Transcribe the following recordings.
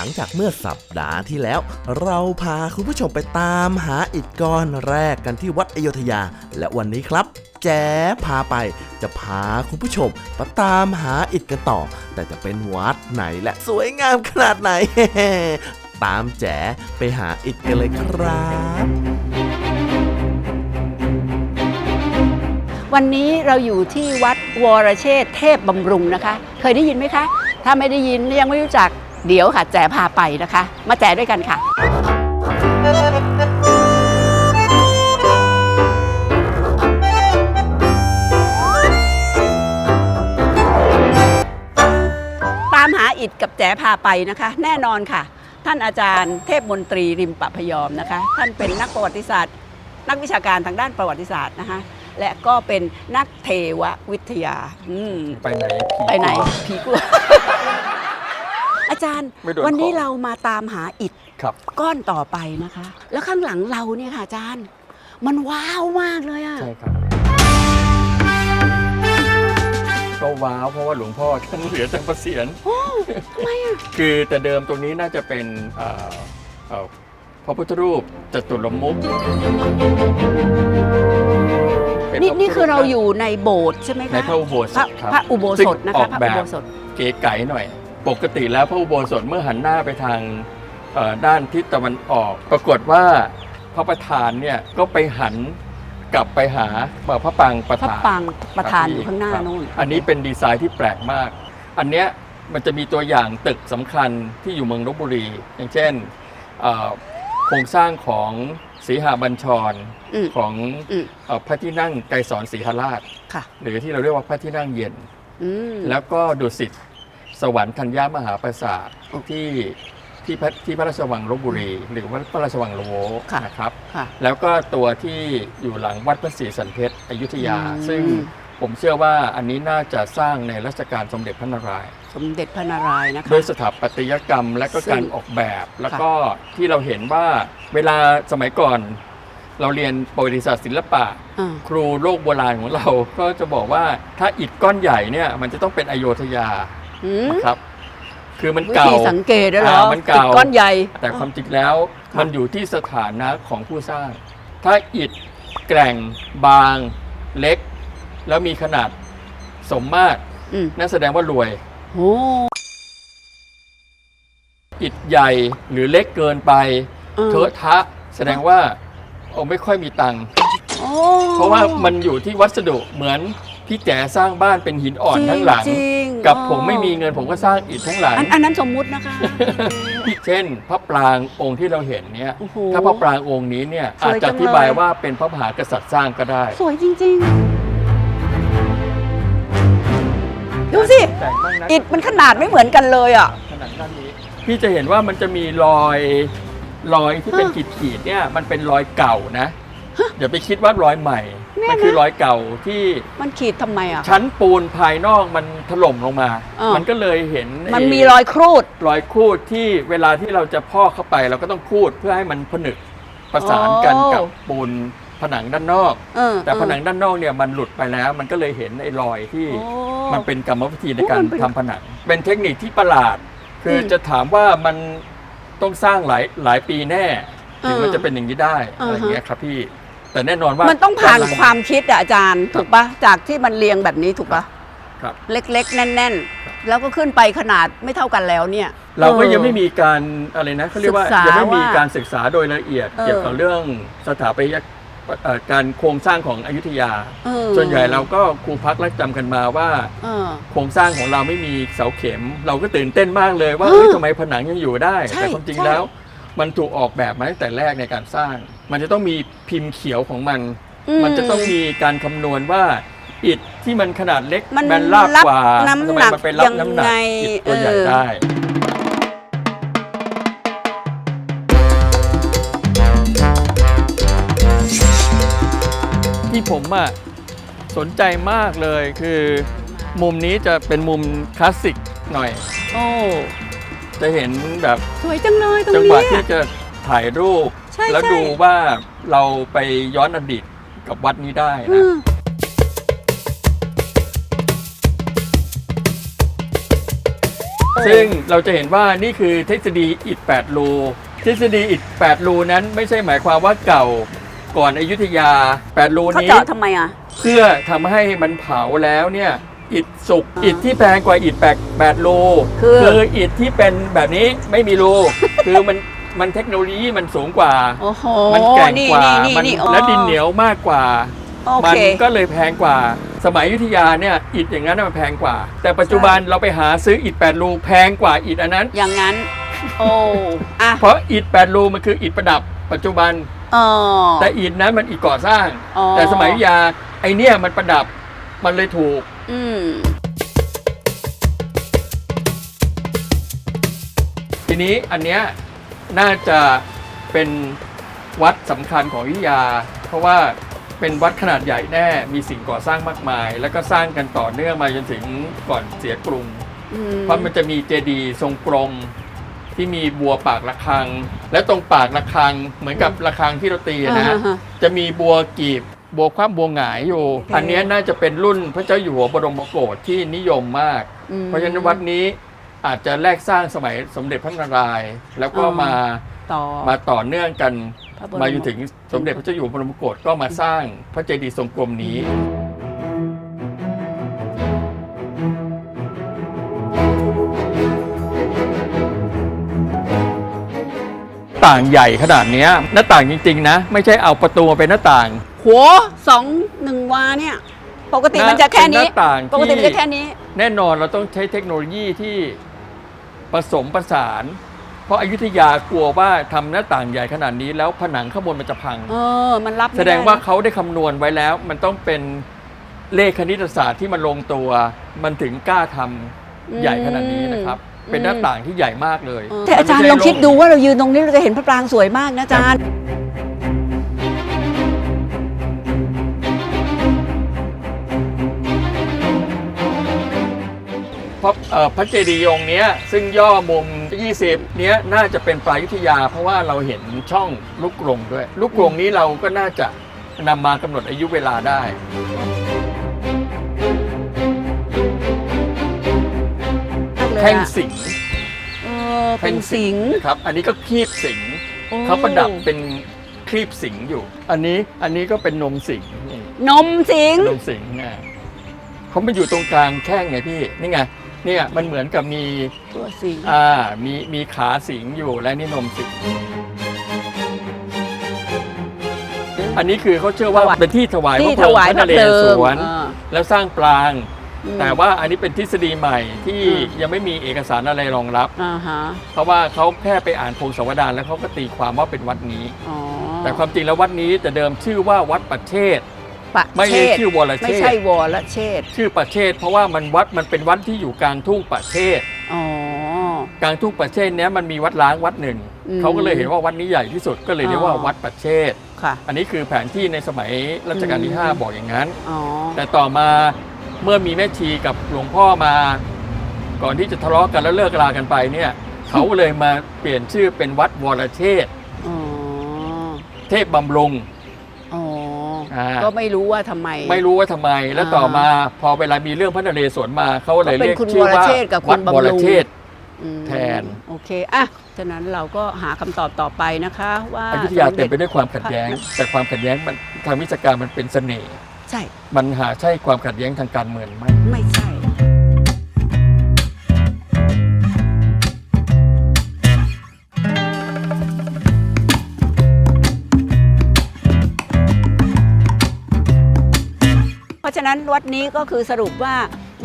หลังจากเมื่อสัปดาห์ที่แล้ว เราพาคุณผู้ชมไปตามหาอิฐก้อนแรกกันที่วัดอโยธยา และวันนี้ครับ แจ๊พาไป จะพาคุณผู้ชมมาตามหาอิฐกันต่อ แต่จะเป็นวัดไหนและสวยงามขนาดไหน ตามแจ๋ไปหาอิฐกันเลยครับวันนี้เราอยู่ที่วัดวรเชษเทพบำรุงนะคะ เคยได้ยินไหมคะ ถ้าไม่ได้ยินยังไม่รู้จัก เดี๋ยวค่ะแจ๋พาไปนะคะ มาแจ๋ด้วยกันค่ะ ตามหาอิฐกับแจ๋พาไปนะคะ แน่นอนค่ะ ท่านอาจารย์เทพมนตรีริมปะพยอมนะคะ ท่านเป็นนักประวัติศาสตร์ นักวิชาการทางด้านประวัติศาสตร์นะคะและก็เป็นนักเทววิทยาอืมไปไหน ผีไปไหนกลัวผีกลัว อาจารย์ไม่โดนวันนี้ของเรามาตามหาอิฐครับ ก้อนต่อไปนะคะ แล้วข้างหลังเราเนี่ยค่ะอาจารย์ มันว้าวมากเลยอะใช่ครับ ก็ว้าวเพราะว่าหลวงพ่อท่านเหลือจากเกษียณโอ้ทำไมอะคือแต่เดิมตรงนี้น่าจะเป็นเอ่อเอ่อพระพุทธรูปจตุรมุขเป็นี่พะพุทธนี่คือเราปอยู่ในโบสถ์ใช่ไหมคะในพระอุโบสพระถครับพระอุโบซึ่งสถนะออคะกพระแบอุโบบสถ เก๋ไก๋หน่อย ปกติแล้วพระอุโบสถเมื่อหันหน้าไปทางเอ่อด้านทิศตะวันออก ปรากฏว่าพระประธานเนี่ยก็ไปหันกลับไปหาพระปางประพระธานปางประธานอยู่ข้างหน้าครับนู่นอันนี้เป็นดีไซน์ที่แปลกมาก อันเนี้ยมันจะมีตัวอย่างตึกสำคัญที่อยู่เมืองลบบุรี อย่างเช่นเอ่อโครงสร้างของศรีหาบัญชรอืมของอืมเอ่อพระที่นั่งไกรสอนศรีหราชค่ะหรือที่เราเรียกว่าพระที่นั่งเย็นอืมแล้วก็ดุสิต สวรรค์ธัญญามหาปราสาทโอ้ที่ที่พระที่พระราชวังลบบุรี หรือว่าพระราชวังโลโวค่ะนะครับ ค่ะ แล้วก็ตัวที่อยู่หลังวัดพระศรีสันเพชรอยุธยา อืม ซึ่งผมเชื่อว่าอันนี้น่าจะสร้างในรัชกาลสมเด็จพระนารายณ์สมเด็จพระนารายณ์นะคะด้วยสถาปัตยกรรมและก็ซึ่งการออกแบบ แล้วก็ที่เราเห็นว่าเวลาสมัยก่อน เราเรียนประวัติศาสตร์ศิลปะ อ่าครูโลกโบราณของเรา ก็จะบอกว่าถ้าอิฐก้อนใหญ่เนี่ยมันจะต้องเป็นอโยธยา อืมนะครับ คือมันวิเก่าธีสังเกตด้วยเหรออ่ามันเก่าอิฐก้อนใหญ่ แต่ความจริงแล้วค่ะมันอยู่ที่สถานะของผู้สร้าง ถ้าอิฐแกร่ง บาง เล็ก แล้วมีขนาดสมมาตรอืมนั่นแสดงว่ารวย โอ้อิฐใหญ่หรือเล็กเกินไป ออเทอะทะแสดงว่าโอ้ไม่ค่อยมีตังค์โอ้เพราะว่ามันอยู่ที่วัสดุเหมือน พี่แจ๋สร้างบ้านเป็นหินอ่อนทั้งหลัง จริงๆกับอ๋อผมไม่มีเงินผมก็สร้างอิฐทั้งหลัง อันอันนั้นสมมุตินะคะ เช่นพระปรางองค์ที่เราเห็นเนี่ยโอ้โหถ้าพระปรางองค์นี้เนี่ยสวยอาจจะจังอธิบายเลยว่าเป็นพระมหากษัตริย์สร้างก็ได้สวยจริง ๆ ดูสิ แต่งบ้างนะอิฐมันขนาดไม่เหมือนกันเลยอะ ขนาดด้านนี้พี่จะเห็นว่ามันจะมีรอยรอยที่เป็นฮะขีดๆเนี่ยมันเป็นรอยเก่านะอย่าไปคิดว่ารอยใหม่แน่ มันนะคือรอยเก่าที่มันขีดทำไมอะชั้นปูนภายนอกมันถล่มลงมาอ่ามัมันก็เลยเห็นมันไมีรอยครูด รอยครูดที่เวลาที่เราจะพอกเข้าไปเราก็ต้องครูดเพื่อให้มันผนึกประสานกันอ๋อกับปูนผนังด้านนอกเออแต่ผนังด้านนอกเนี่ยมันหลุดไปแล้ว มันก็เลยเห็นไอ้รอยที่โอ้มันเป็นกรรมวิธีในโอ้การมันเป็นทำผนัง เป็นเทคนิคที่ประหลาด คืออมจะถามว่ามันต้องสร้างหลายหลายปีแน่ถึงเออมันจะเป็นอย่างนี้ได้อ่าฮะอะไรอย่างเงี้ยครับพี่ แต่แน่นอนว่ามันต้องผ่านกำลังความคิดอะอาจารย์ถูกปะจากที่มันเรียงแบบนี้ถูกปะครับ เล็กๆ แน่น ๆ แล้วก็ขึ้นไปขนาดไม่เท่ากันแล้วเนี่ย เราก็ออยังไม่มีการอะไรนะเขาเรียกว่าศึกษายังไม่มีว่าการศึกษาโดยละเอียดเออเกี่ยวกับเรื่องสถาปัตยเอ่อการโครงสร้างของอยุธยาเออส่วนใหญ่เราก็ครูพักและจำกันมาว่าเออโครงสร้างของเราไม่มีเสาเข็ม เราก็ตื่นเต้นมากเลยว่าเออเอ้ยทำไมผนังยังอยู่ได้ใช่แต่ความจริงใช่แล้ว มันถูกออกแบบมาตั้งแต่แรกในการสร้าง มันจะต้องมีพิมพ์เขียวของมันมันจะต้องมีการคำนวณว่า อิฐที่มันขนาดเล็กมันแบนราบรับกว่าน้ำทำไมหนักมันไปรับน้ำหนักยังไงอิฐตัวใหญ่เออ ได้ ที่ผมอะสนใจมากเลยคือ มุมนี้จะเป็นมุมคลาสสิกหน่อย โอ้ จะเห็นแบบ สวยจังเลยตรงจังหวะเนี้ยที่จะถ่ายรูป ใช่แล้วใช่ดูว่าเราไปย้อนอดีตกับวัดนี้ได้อืนะ มซึ่งเราจะเห็นว่านี่คือทฤษฎีอิฐ8รูทฤษฎีอิฐ8รูนั้นไม่ใช่หมายความว่าเก่าก่อนอยุธยา8รูเขานี้ เจาะทำไมอะ เพื่อทำให้มันเผาแล้วเนี่ยอิฐสุกอ่าอิฐที่แพงกว่าอิฐแปดแปดรูคือ อิฐที่เป็นแบบนี้ไม่มีรู คือมัน มันเทคโนโลยีมันสูงกว่า โอ้โหมันแกร่งนี่กว่านี่นี่มันนี่อ๋อและดินเหนียวมากกว่าโอมัเคก็เลยแพงกว่า สมัยอยุธยาเนี่ยอิฐอย่างนั้นนะมันแพงกว่า แต่ปัจจุบันเราไปหาซื้ออิฐแปดรูแพงกว่าอิฐอันนั้น อย่างนั้น โอ้อะเพราะอิฐแปดรูมันคืออิฐประดับปัจจุบันอ๋อแต่อิฐนั้นมันอิฐก่อสร้างอ๋อแต่สมัยอยุธยาไอเนี่ยมันประดับมันเลยถูก อืมทีนี้อันเนี้ย น่าจะเป็นวัดสำคัญของอยุธยา เพราะว่าเป็นวัดขนาดใหญ่แน่ มีสิ่งก่อสร้างมากมาย แล้วก็สร้างกันต่อเนื่องมาจนถึงก่อนเสียกรุง อืมเพราะมันจะมีเจดีย์ทรงกลมที่มีบัวปากระฆัง และตรงปากระฆังเหมือนกับระฆังที่เราตีอะนะอ่าฮะจะมีบัวกีบบัวคว่ำบัวหงายอยู่โอเคอันเนี้ยน่าจะเป็นรุ่นพระเจ้าอยู่หัวบรมโกศที่นิยมมาก อืม เพราะฉะนั้นวัดนี้ อาจจะแรกสร้างสมัยสมเด็จพระนารายณ์แล้วก็อ๋อมาต่อมาต่อเนื่องกัน พระบรมมาจนถึงสมเด็จพระเจ้าอยู่หัวบรมโกศก็มาสร้างพระเจดีย์ทรงกลมนี้ ต่างใหญ่ขนาดเนี้ยหน้าต่างจริง ๆ นะ ไม่ใช่เอาประตูมาเป็นหน้าต่างหัวสองหนึ่งวาเนี่ย ปกติมันจะแค่นี้ เป็นหน้าต่างปกติมันที่จะแค่นี้ แน่นอนเราต้องใช้เทคโนโลยีที่ ผสมประสาน เพราะอายุทยากลัวว่าทำหน้าต่างใหญ่ขนาดนี้แล้วผนังข้างบนมันจะพัง เออ มันรับไม่แสดงว่าไนะเขาได้คำนวณไว้แล้ว มันต้องเป็นเลขคณิตศาสตร์ที่มันลงตัว มันถึงกล้าทำใหญ่ขนาดนี้นะครับ เป็นหน้าต่างที่ใหญ่มากเลยเออแต่อาจารย์มันลไม่องใช่คิดดูว่าเรายืนตรงนี้เราจะเห็นพระปรางสวยมากนะอาจารย์ พราะเอ่อพระเจดีย์องค์เนี้ยซึ่งย่อมุม 20 เนี้ยน่าจะเป็นปลายยุทธยา เพราะว่าเราเห็นช่องลูกกรงด้วย ลูกกรงนี้เราก็น่าจะนำมากำหนดอายุเวลาได้แท่งสิงห์เออเป็นสิงห์นะครับ อันนี้ก็คลีบสิงห์โอ้เขาประดับเป็นคลีบสิงห์อยู่ อันนี้อันนี้ก็เป็นนมสิงห์นี่นมสิงห์นมสิงห์อะเขามาอยู่ตรงกลางแข้งไงพี่นี่ไง เนี่ยมันเหมือนกับมีตัวสิงห์อ่ามีมีขาสิงห์อยู่และนี่นมสิงห์อันนี้คือเขาเชื่อว่าเป็นที่ถวายพที่ระเพถลิงวายพระพนระเรเพลิศงวรเออแล้วสร้างปรางอืมแต่ว่าอันนี้เป็นทฤษฎีใหม่ที่อืมยังไม่มีเอกสารอะไรรองรับอ่าฮะเพราะว่าเขาแค่ไปอ่านพงศาวดารแล้วเขาก็ตีความว่าเป็นวัดนี้อ๋อแต่ความจริงแล้ววัดนี้จะเดิมชื่อว่าวัดประเชษ ประไม่เชใช่ษชื่อวรเชไม่ษใช่วรเชษชื่อประเชษเพราะว่ามันวัดมันเป็นวัดที่อยู่กลางทุ่งประเชษอ๋อ กลางทุ่งประเชษเนี้ยมันมีวัดล้างวัดหนึ่งอืมเขาก็เลยเห็นว่าวัดนี้ใหญ่ที่สุดก็เลยเรียกว่าอ๋อ วัดประเชษค่ะ อันนี้คือแผนที่ในสมัยรัชกาลที่ อืม 5 บอกอย่างนั้น อ๋อ แต่ต่อมาเมื่อมีแม่ชีกับหลวงพ่อมา ก่อนที่จะทะเลาะกันแล้วเลิกรากันไปเนี่ย เขาเลยมาเปลี่ยนชื่อเป็นวัดวรเชษอ๋อ เทพบำรุงอ๋ออ่า ก็ไม่รู้ว่าทำไม ไม่รู้ว่าทำไมแล้วอ่าต่อมาพอเวลามีเรื่องพระนเรศวรมาเขาเลยก็เป็นเรียกคุณชื่อว่าวรเชษฐ์กับคุณวัดบำรุง วรเชษอืมแทน โอเคอะฉะนั้นเราก็หาคำตอบต่อไปนะคะว่าอยุธยาเต็มไปด้วยความขัดแย้ง แต่ความขัดแย้งมันทางวิชาการมันเป็นเสน่ห์ใช่ มันหาใช่ความขัดแย้งทางการเมืองไหม ไม่ใช่ ราะฉะนั้นวัดนี้ก็คือสรุปว่า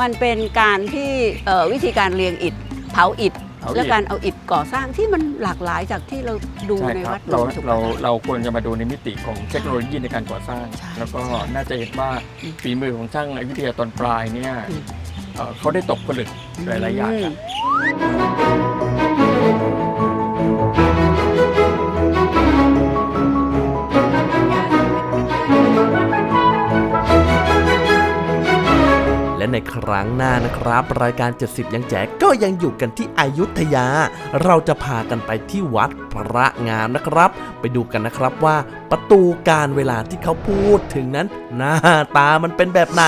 มันเป็นการที่เอ่อวิธีการเรียงอิฐเผาอิฐเผาอิฐและการเอาอิฐก่อสร้างที่มันหลากหลายจากที่เราดูใช่ในครัวับดหลเราวงถูกไหมเราคะเราควรจะมาดูในมิติของเทคโนโลยีในการก่อสร้างใช่แล้วก็ใช่น่าจะเห็นว่าอืมฝีมือของช่างอยุธยาตอนปลายเนี่ยอืมเอ่อเขาได้ตกผลึกหลายๆอย่าง ในครั้งหน้านะครับ รายการ 70 ยังแจกก็ยังอยู่กันที่อยุธยา เราจะพากันไปที่วัดพระงามนะครับ ไปดูกันนะครับว่าประตูการเวลาที่เขาพูดถึงนั้น หน้าตามันเป็นแบบไหน